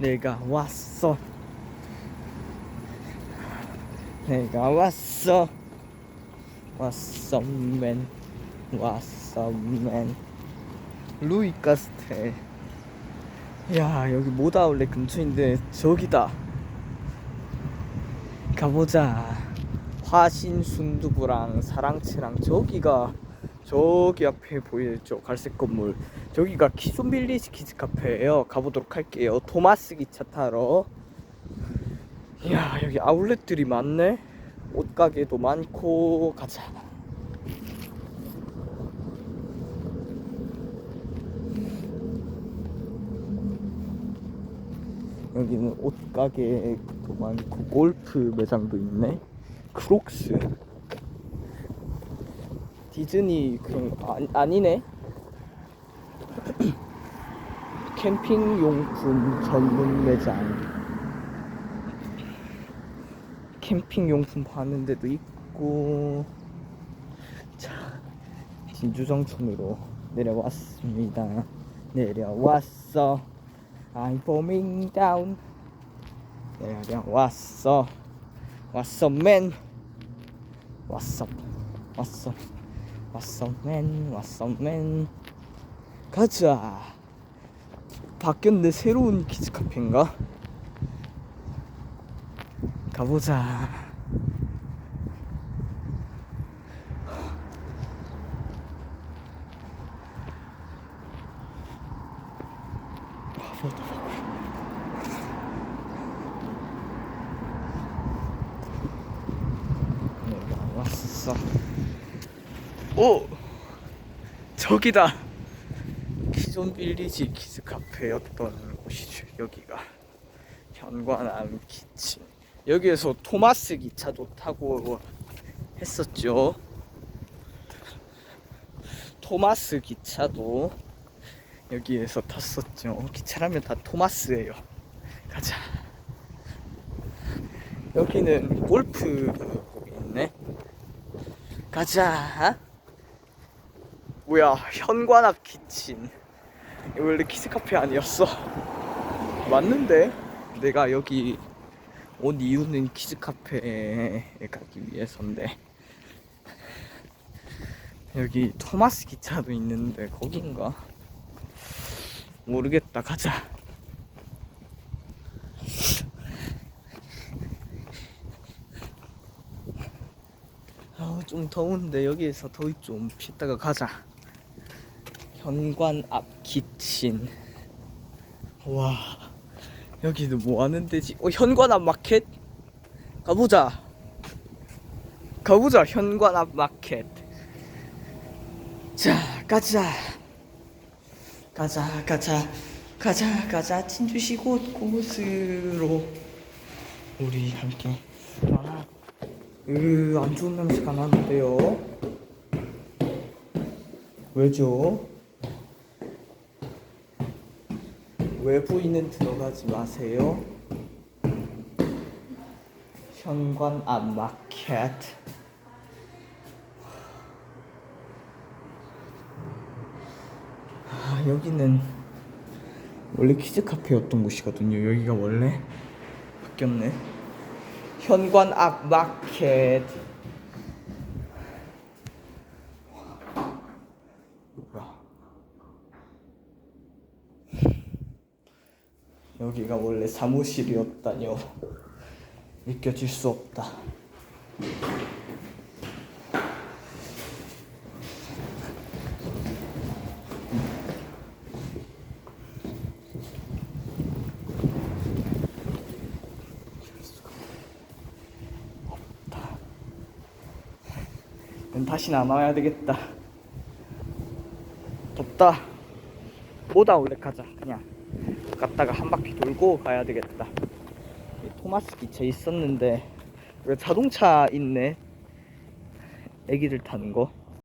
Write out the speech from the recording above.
내가 왔어. 내가 왔어. 왔어, 맨. 왔어, 맨. 루이 카스텔. 야, 여기 모다울렛 근처인데 저기다. 가보자. 화신 순두부랑 사랑채랑 저기가 저기 앞에 보이죠 갈색 건물. 저기가 키존 빌리지 키즈 카페예요. 가보도록 할게요. 토마스 기차 타러. 이야 여기 아울렛들이 많네. 옷가게도 많고 가자. 여기는 옷가게도 많고 골프 매장도 있네. 크록스 디즈니 그런 아, 아니네. 캠핑 용품 전문 매장. 캠핑 용품 파는 데도 있고. 자 진주정촌으로 내려왔습니다. 내려왔어. I'm falling down. 내려왔어. 왔어 맨. 왔어 왔어 왔어 맨 왔어 맨 가자. 바뀌었는데 새로운 키즈 카페인가? 가보자. 왔어 오! 저기다! 기존 빌리지 키즈 카페였던 곳이죠 여기가. 현관암 키친 여기에서 토마스 기차도 타고 했었죠. 토마스 기차도 여기에서 탔었죠. 기차라면 다 토마스예요. 가자. 여기는 골프 있네. 가자 뭐야 현관 앞 키친 원래 키즈 카페 아니었어. 맞는데? 내가 여기 온 이유는 키즈 카페에 가기 위해서인데. 여기 토마스 기차도 있는데 거긴가? 모르겠다 가자. 아, 좀 더운데 여기에서 더위 좀 피다가 가자 현관 앞 키친. 와 여기는 뭐 하는 데지? 어 현관 앞 마켓? 가보자. 가보자 현관 앞 마켓. 자 가자. 가자 가자. 가자 가자. 진주시 곳 곳으로. 우리 함께. 떠나 으안 좋은 냄새가 나는데요? 왜죠? 외부인은 들어가지 마세요. 현관 앞 마켓. 아, 여기는 원래 키즈 카페였던 곳이거든요. 여기가 원래 바뀌었네. 현관 앞 마켓. 뭐야? 여기가 원래 사무실이었다뇨. 믿겨질 수 없다. 안 와야 되겠다. 덥다. 보다 올래 가자. 그냥. 갔다가 한 바퀴 돌고 가야 되겠다. 이 토마스 기차 있었는데 왜 자동차 있네? 애기들 타는 거.